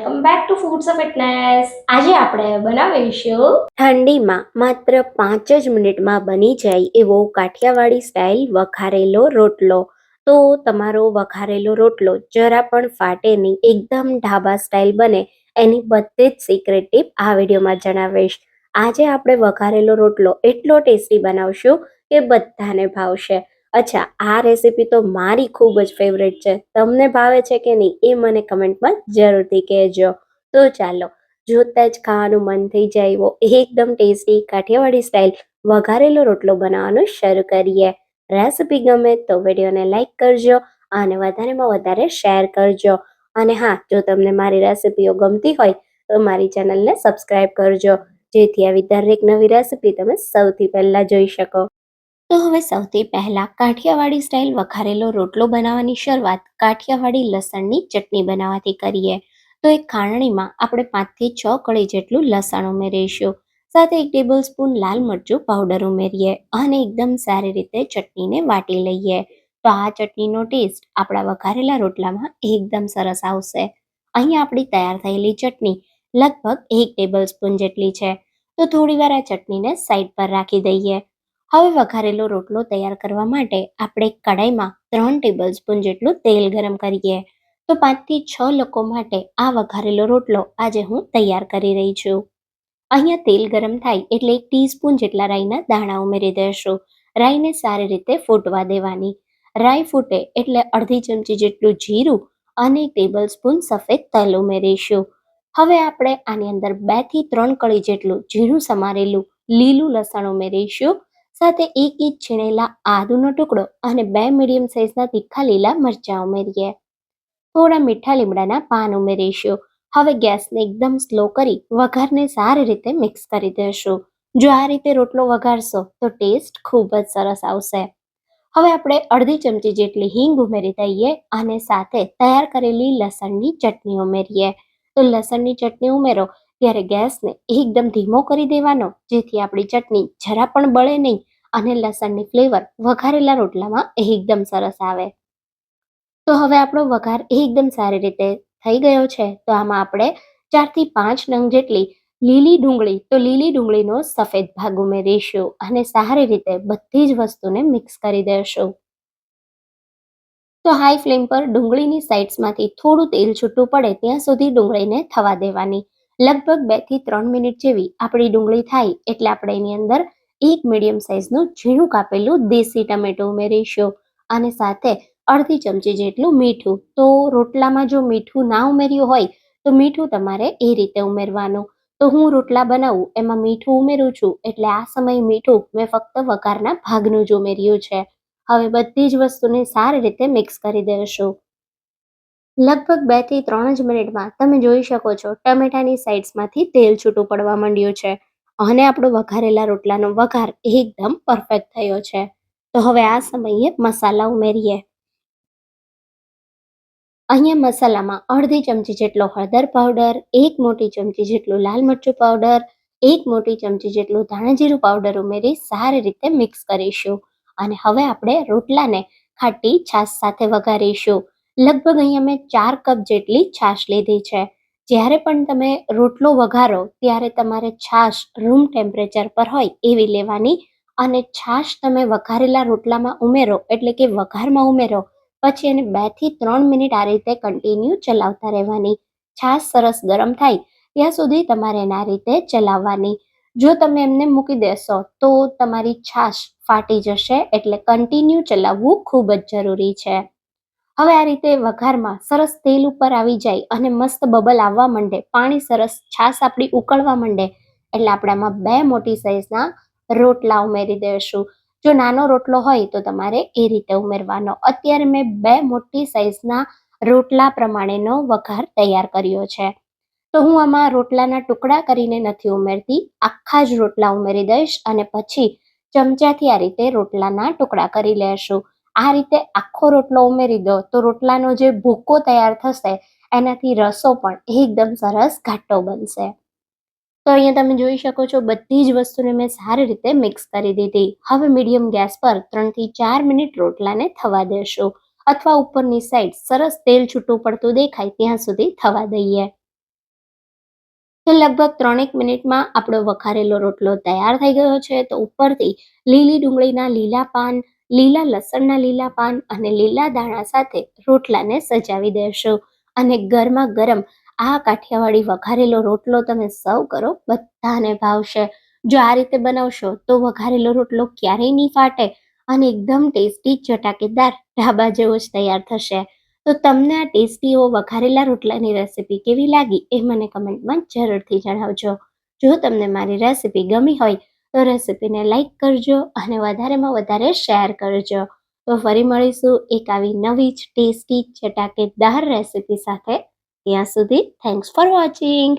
Welcome back to foods of fitness આજે આપણે બનાવીશું ઠંડીમાં માત્ર પાંચ જ મિનિટમાં બની જાય એવો કાઠિયાવાડી સ્ટાઇલ વઘારેલો રોટલો. તો તમારો વઘારેલો રોટલો જરા પણ ફાટે નહીં, એકદમ ઢાબા સ્ટાઇલ બને. એની બધી જ સિક્રેટ ટીપ આ વિડીયોમાં જણાવીશ. આજે આપણે વઘારેલો રોટલો એટલો ટેસ્ટી બનાવશું કે બધાને ભાવશે. અચ્છા, આ રેસીપી તો મારી ખૂબ જ ફેવરેટ છે. તમને ભાવે છે કે નહીં એ મને કમેન્ટમાં જરૂરથી કહેજો. તો ચાલો, જોતા જ ખાવાનું મન થઈ જાય એવો એકદમ ટેસ્ટી કાઠિયાવાડી સ્ટાઇલ વઘારેલો રોટલો બનાવવાનું શરૂ કરીએ. રેસિપી ગમે તો વિડીયોને લાઇક કરજો અને વધારેમાં વધારે શેર કરજો. અને હા, જો તમને મારી રેસીપીઓ ગમતી હોય તો મારી ચેનલને સબસ્ક્રાઈબ કરજો. જેથી આવી દરેક નવી રેસીપી તમે સૌથી પહેલાં જોઈ શકો. તો હવે સૌથી પહેલા કાઠિયાવાડી સ્ટાઇલ વઘારેલો રોટલો બનાવવાની શરૂઆત કાઠિયાવાડી લસણની ચટણી બનાવવાથી કરીએ. તો એક ખાણણીમાં આપણે પાંચથી છ કળી જેટલું લસણ ઉમેરીશું. સાથે એક ટેબલ સ્પૂન લાલ મરચું પાવડર ઉમેરીએ અને એકદમ સારી રીતે ચટણીને વાટી લઈએ. તો આ ચટણીનો ટેસ્ટ આપણા વઘારેલા રોટલામાં એકદમ સરસ આવશે. અહીંયા આપણી તૈયાર થયેલી ચટણી લગભગ એક ટેબલ સ્પૂન જેટલી છે. તો થોડીવાર આ ચટણીને સાઈડ પર રાખી દઈએ. હવે વઘારેલો રોટલો તૈયાર કરવા માટે આપણે કડાઈમાં ત્રણ ટેબલ સ્પૂન જેટલું તેલ ગરમ કરીએ. તો પાંચથી છ લોકો માટે આ વઘારેલો રોટલો આજે હું તૈયાર કરી રહી છું. અહીંયા તેલ ગરમ થાય એટલે એક ટીસ્પૂન જેટલા રાઈના દાણા ઉમેરી દેશું. રાઈને સારી રીતે ફૂટવા દેવાની. રાઈ ફૂટે એટલે અડધી ચમચી જેટલું જીરું અને ટેબલ સ્પૂન સફેદ તલ ઉમેરીશું. હવે આપણે આની અંદર બેથી ત્રણ કળી જેટલું ઝીણું સમારેલું લીલું લસણ ઉમેરીશું. સાથે એક ઇંચ છીણેલા આદુનો ટુકડો અને બે મીડિયમ સાઇઝના તીખા લીલા મરચાં ઉમેરીએ. થોડા મીઠા લીમડાના પાન ઉમેરીશું. હવે ગેસને એકદમ સ્લો કરી વઘારને સારી રીતે મિક્સ કરી દેશું. જો આ રીતે રોટલો વઘારશો તો ટેસ્ટ ખૂબ જ સરસ આવશે. હવે આપણે અડધી ચમચી જેટલી હિંગ ઉમેરી દઈએ અને સાથે તૈયાર કરેલી લસણની ચટણી ઉમેરીએ. તો લસણની ચટણી ઉમેરો, ત્યારે ગેસને એકદમ ધીમો કરી દેવાનો, જેથી આપણી ચટણી જરા પણ બળે નહીં અને લસણની ફ્લેવર વઘારેલા રોટલામાં એકદમ સરસ આવે. તો હવે આપણો વઘાર એકદમ સારી રીતે થઈ ગયો છે. તો આમાં આપણે ચારથી પાંચ નંગ જેટલી લીલી ડુંગળી, તો લીલી ડુંગળીનો સફેદ ભાગ ઉમેરીશું અને સારી રીતે બધી જ વસ્તુને મિક્સ કરી દેશું તો હાઈ ફ્લેમ પર ડુંગળીની સાઇડ્સમાંથી થોડું તેલ છૂટું પડે ત્યાં સુધી ડુંગળીને થવા દેવાની. લગભગ બેથી ત્રણ મિનિટ જેવી આપણી ડુંગળી થાય એટલે આપણે એની અંદર એક મીડિયમ સાઇઝનું ઝીણું કાપેલું દેશી ટમેટું ઉમેરીશું. અને સાથે અડધી ચમચી જેટલું મીઠું. તો રોટલામાં જો મીઠું ના ઉમેર્યું હોય, તો મીઠું તમારે એ રીતે ઉમેરવાનું. તો હું રોટલા બનાવું, એમાં મીઠું ઉમેરું છું, એટલે આ સમયે મીઠું મેં ફક્ત વઘારના ભાગનું જ ઉમેર્યું છે. હવે બધી જ વસ્તુને સારી રીતે મિક્સ કરી દેશું. લગભગ બેથી ત્રણ જ મિનિટમાં તમે જોઈ શકો છો, ટમેટાની સાઇડ્સમાંથી તેલ છૂટું પડવા માંડ્યું છે. અને આપણો વઘારેલા રોટલાનો વઘાર એકદમ પરફેક્ટ થયો છે. તો હવે આ સમયે મસાલા ઉમેરીએ. અહીંયા મસાલામાં અડધી ચમચી જેટલો હળદર પાવડર એક મોટી ચમચી જેટલું લાલ મરચું પાવડર એક મોટી ચમચી જેટલું ધાણાજીરું પાવડર ઉમેરી સારી રીતે મિક્સ કરીશું. અને હવે આપણે રોટલાને ખાટી છાશ સાથે વઘારીશું. લગભગ અહીંયા મેં ચાર કપ જેટલી છાશ લીધી છે. જ્યારે પણ તમે રોટલો વઘારો, ત્યારે તમારે છાશ રૂમ ટેમ્પરેચર પર હોય એવી લેવાની અને છાશ તમે વઘારેલા રોટલામાં ઉમેરો, એટલે કે વઘારમાં ઉમેરો, પછી એને બેથી ત્રણ મિનિટ આ રીતે કન્ટિન્યુ ચલાવતા રહેવાની. છાશ સરસ ગરમ થાય, ત્યાં સુધી તમારે એના રીતે ચલાવવાની. જો તમે એમને મૂકી દેશો, તો તમારી છાશ ફાટી જશે, એટલે કન્ટિન્યુ ચલાવવું ખૂબ જ જરૂરી છે. હવે આ રીતે વઘારમાં સરસ તેલ ઉપર આવી જાય અને મસ્ત બબલ આવવા માંડે. પાણી સરસ છાશ આપણી ઉકળવા માંડે. એટલે આપણામાં બે મોટી સાઈઝના રોટલા ઉમેરી દઈશું જો નાનો રોટલો હોય તો તમારે એ રીતે ઉમેરવાનો. અત્યારે મેં બે મોટી સાઈઝના રોટલા પ્રમાણેનો વઘાર તૈયાર કર્યો છે. તો હું આમાં રોટલાના ટુકડા કરીને નથી ઉમેરતી. આખા જ રોટલા ઉમેરી દઈશ અને પછી ચમચાથી આ રીતે રોટલાના ટુકડા કરી લેશું. આ રીતે આખો રોટલો ઉમેરી દો, તો રોટલાનો જે ભૂકો તૈયાર થશે, એનાથી રસો પણ એકદમ સરસ ઘાટો બનશે. તો અહીંયા તમે જોઈ શકો છો, બધી જ વસ્તુને મેં સારી રીતે મિક્સ કરી દીધી. હવે મીડિયમ ગેસ પર ત્રણથી ચાર મિનિટ રોટલાને થવા દેશું. અથવા ઉપરની સાઈડ સરસ તેલ છૂટું પડતું દેખાય ત્યાં સુધી થવા દઈએ. તો લગભગ ત્રણેક મિનિટમાં આપણો વઘારેલો રોટલો તૈયાર થઈ ગયો છે. તો ઉપરથી લીલી ડુંગળીના લીલા પાન લીલા લસણના લીલા પાન અને લીલા દાણા સાથે રોટલાને સજાવી દેશો. અને ગરમા ગરમ આ કાઠિયાવાડી વઘારેલો રોટલો તમે સર્વ કરો, બધાને ભાવશે. જો આ રીતે બનાવશો તો વઘારેલો રોટલો ક્યારેય નહીં ફાટે અને એકદમ ટેસ્ટી ચટાકેદાર ઢાબા જેવો જ તૈયાર થશે. તો તમને આ ટેસ્ટી એવો વઘારેલા રોટલાની રેસિપી કેવી લાગી એ મને કમેન્ટમાં જરૂરથી જણાવજો. જો તમને મારી રેસિપી ગમી હોય તો રેસિપીને લાઈક કરજો અને વધારેમાં વધારે શેર કરજો. તો ફરી મળીશું એક આવી નવી જ ટેસ્ટી ચટાકેદાર રેસિપી સાથે. ત્યાં સુધી થેન્ક્સ ફોર વોચિંગ